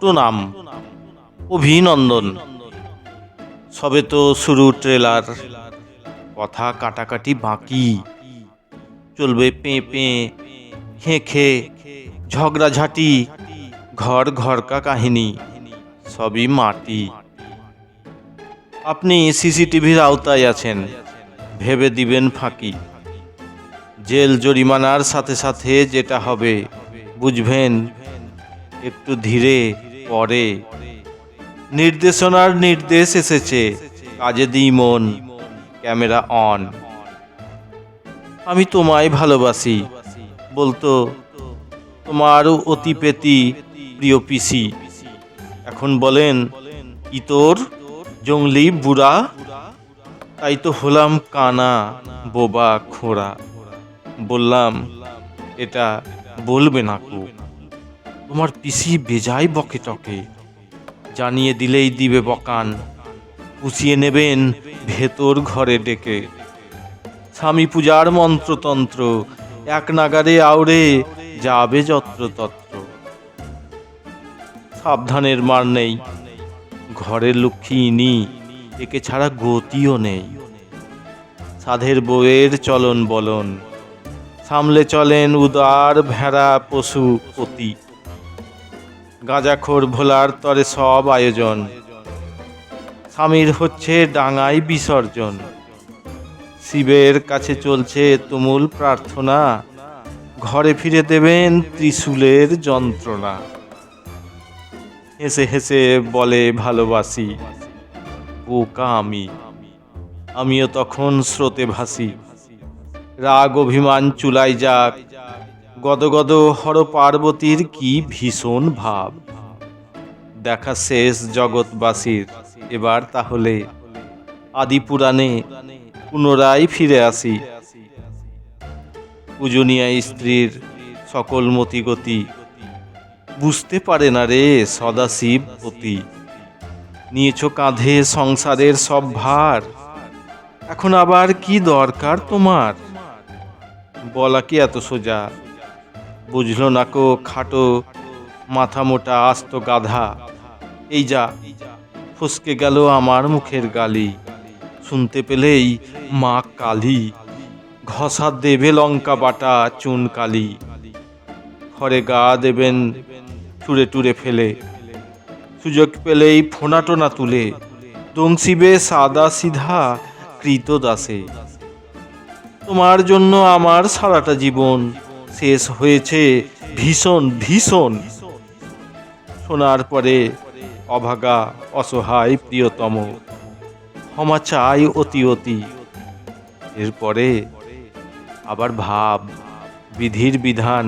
প্রণাম অভিনন্দন। সবে তো শুরু ট্রেলার। কথা কাটাকাটি বাকি। চলবে পে পে হেঁখে ঝগড়াঝাটি, ঘর ঘরকা কাহিনী, সবই মাটি। আপনি সিসিটিভির আওতায় আছেন, ভেবে দিবেন ফাঁকি। জেল জরিমানার সাথে সাথে যেটা হবে, বুঝবেন একটু ধীরে পরে। নির্দেশনার নির্দেশ এসেছে, কাজে দিই মন, ক্যামেরা অন। আমি তোমায় ভালোবাসি, বলতো, তোমার অতি পেতি প্রিয় পিসি। এখন বলেন ইতর জঙ্গলি বুড়া? তাই তো হলাম কানা, বোবা, খোড়া। বললাম, এটা বলবে না কু তোমার পিসি বেজায় বকে টকে। জানিয়ে দিলেই দিবে বকান, পুষিয়ে নেবেন ভেতর ঘরে ডেকে। স্বামী পূজার মন্ত্রতন্ত্র, এক নাগারে আউড়ে যাবে যত্রতত্র। সাবধানের মার নেই, ঘরের লক্ষ্মী ইনি, একে ছাড়া গতিও নেই। সাধের বউয়ের চলন বলন, সামলে চলেন উদার ভেড়া পশু পতি। গাঁজাখোর ভোলার তরে সব আয়োজন। স্বামীর হচ্ছে ডাঙায় বিসর্জন। শিবের কাছে চলছে তুমুল প্রার্থনা। ঘরে ফিরে দেবেন ত্রিশূলের যন্ত্রণা। হেসে হেসে বলে, ভালোবাসি বোকা আমি আমিও তখন স্রোতে ভাসি। রাগ, অভিমান চুলাই যাক গদগদ হর পার্বতীর কি ভীষণ ভাব। দেখা শেষ জগৎবাসীর, এবার তাহলে আদি পুরাণে পুনরায় ফিরে আসি। পূজনীয়া স্ত্রীর সকল মতিগতি বুঝতে পারে না রে সদাশিব পতি। নিয়েছ কাঁধে সংসারের সব ভার, এখন আবার কি দরকার তোমার? বলা কি এত সোজা? বুঝলো না কো খাটো, মাথা মোটা, আস্ত গাধা। এই যা, ফসকে গেল আমার মুখের গালি। শুনতে পেলেই মা কালী। ঘষা দেবে লঙ্কা বাটা, চুন কালি। ঘরে গা দেবেন টুরে টুরে ফেলে। সুযোগ পেলেই ফোনা টোনা তুলে। দংশিবে সাদা সিধা কৃত দাসে তোমার জন্য আমার সারাটা জীবন শেষ হয়েছে ভীষণ ভীষণ। শোনার পরে অভাগা, অসহায় প্রিয়তম, ক্ষমা চাই অতি অতি। এরপরে আবার ভাব, বিধির বিধান,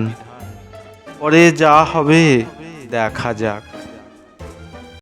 পরে যা হবে দেখা যাক।